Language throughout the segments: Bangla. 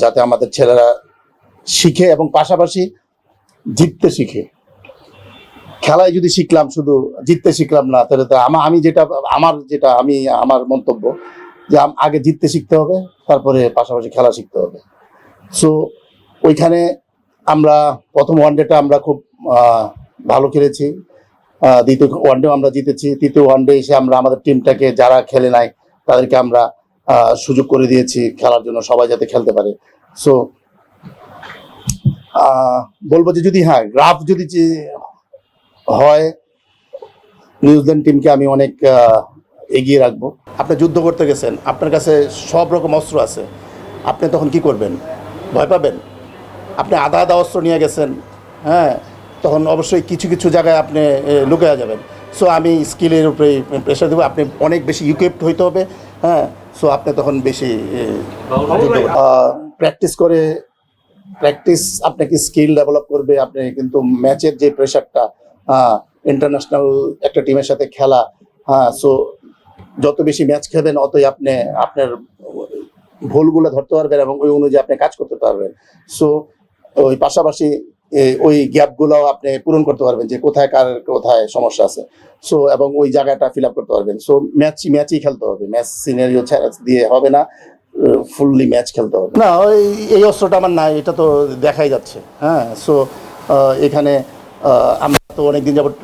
যাতে আমাদের ছেলেরা শিখে এবং পাশাপাশি জিততে শিখে। খেলায় যদি শিখলাম শুধু জিততে শিখলাম না, তাহলে তো আমা- আমি যেটা আমার যেটা আমি আমার মন্তব্য যে আগে জিততে শিখতে হবে, তারপরে পাশাপাশি খেলা শিখতে হবে। সো ওইখানে আমরা প্রথম ওয়ানডেটা আমরা খুব ভালো খেলেছি। দ্বিতীয় ওয়ানডেও আমরা জিতেছি। তৃতীয় ওয়ানডে এসে আমরা আমাদের টিমটাকে যারা খেলে নাই, তাদেরকে আমরা সুযোগ করে দিয়েছি খেলার জন্য সবাই যাতে খেলতে পারে। সো বলব যে যদি হ্যাঁ গ্রাফ যদি যে হয় নিউজিল্যান্ড টিমকে আমি অনেক এগিয়ে রাখব। আপনি যুদ্ধ করতে গেছেন, আপনার কাছে সব রকম অস্ত্র আছে। আপনি তখন কি করবেন? ভয় পাবেন? আপনি আধা আধা অস্ত্র নিয়ে গেছেন হ্যাঁ তখন অবশ্যই কিছু কিছু জায়গায় আপনি লুকিয়ে যাবেন। সো আমি স্কিলের উপরে প্রেশার দেবো। আপনি অনেক বেশি ইকুইপড হইতে হবে হ্যাঁ সো আপনি তখন বেশি প্র্যাকটিস করে প্র্যাকটিস আপনাকে স্কিল ডেভেলপ করবে আপনি কিন্তু ম্যাচের যে প্রেশারটা ইন্টারন্যাশনাল একটা টিমের সাথে খেলা হ্যাঁ সো যত বেশি ম্যাচ খেলবেন অতই আপনি আপনার ভুলগুলো ধরতে পারবেন এবং ওই অনুযায়ী আপনি কাজ করতে পারবেন। সো ওই পাশাপাশি ওই গ্যাপগুলো আপনি পূরণ করতে পারবেন যে কোথায় কার কোথায় সমস্যা আছে। সো, এবং ওই জায়গাটা ফিল আপ করতে পারবেন। সো, ম্যাচ, ম্যাচই খেলতে হবে। ম্যাচ সিনারিও দিয়ে হবে না। ফুললি ম্যাচ খেলতে হবে। না, ওই, এই অস্ত্রটা আমার নাই, এটা তো দেখাই যাচ্ছে। হ্যাঁ সো এখানে আমরা তো অনেকদিন যাবত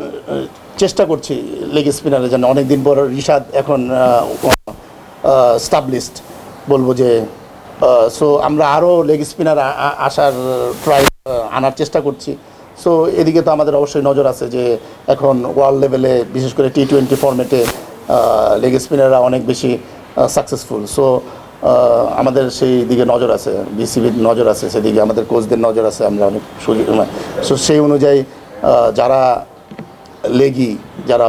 চেষ্টা করছি লেগ স্পিনারের জন্য। অনেকদিন পর রিশাদ এখন স্টাবলিশড বলব যে সো, আমরা আরও লেগ স্পিনার আসার ট্রাই আনার চেষ্টা করছি। সো এদিকে তো আমাদের অবশ্যই নজর আছে যে এখন ওয়ার্ল্ড লেভেলে বিশেষ করে টি টোয়েন্টি ফর্মেটে লেগ স্পিনাররা অনেক বেশি সাকসেসফুল সো আমাদের সেই দিকে নজর আছে বিসিবির নজর আছে, সেদিকে আমাদের কোচদের নজর আছে, আমরা অনেক সুযোগ সো সেই অনুযায়ী যারা লেগি যারা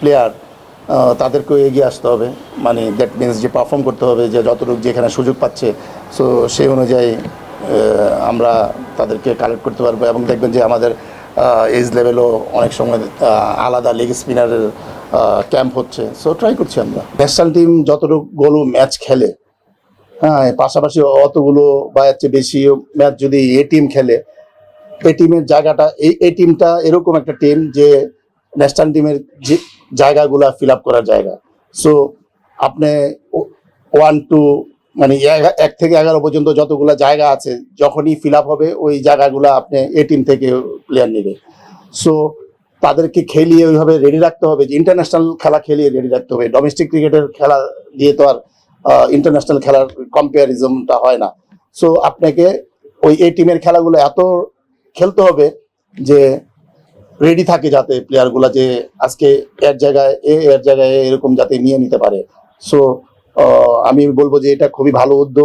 প্লেয়ার তাদেরকেও এগিয়ে আসতে হবে। মানে দ্যাট মিনস যে পারফর্ম করতে হবে, যে যতটুকু যেখানে সুযোগ পাচ্ছে। সো সেই অনুযায়ী আমরা তাদেরকে কালেক্ট করতে পারব এবং দেখবেন যে আমাদের এজ লেভেলও অনেক সময় আলাদা লেগ স্পিনারের ক্যাম্প হচ্ছে। সো ট্রাই করছি আমরা। ন্যাশনাল টিম যতটুকু গোলু ম্যাচ খেলে হ্যাঁ পাশাপাশি অতগুলো বা এর বেশি ম্যাচ যদি এ টিম খেলে এই টিমের জায়গাটা, এই, এ টিমটা এরকম একটা টিম যে ন্যাশনাল টিমের যে জায়গাগুলা ফিল আপ করার জায়গা। সো আপনি ওয়ান টু মানে এক থেকে এগারো পর্যন্ত যতগুলো জায়গা আছে, যখনই ফিল হবে, ওই জায়গাগুলো আপনি এ টিম থেকে প্লেয়ার নেবে। সো তাদেরকে খেলিয়ে ওইভাবে রেডি রাখতে হবে, যে ইন্টারন্যাশনাল খেলা খেলিয়ে রেডি রাখতে হবে। ডোমেস্টিক ক্রিকেটের খেলা দিয়ে তো আর ইন্টারন্যাশনাল খেলার কম্পারিজনটা হয় না। সো আপনাকে ওই এই টিমের খেলাগুলো এত খেলতে হবে, যে রেডি থাকে যাতে প্লেয়ারগুলো যে আজকে এর জায়গায় এ এর জায়গায় এ, এরকম যাতে নিয়ে নিতে পারে। সো আমি বলব যে এটা খুবই ভালো উদ্যোগ।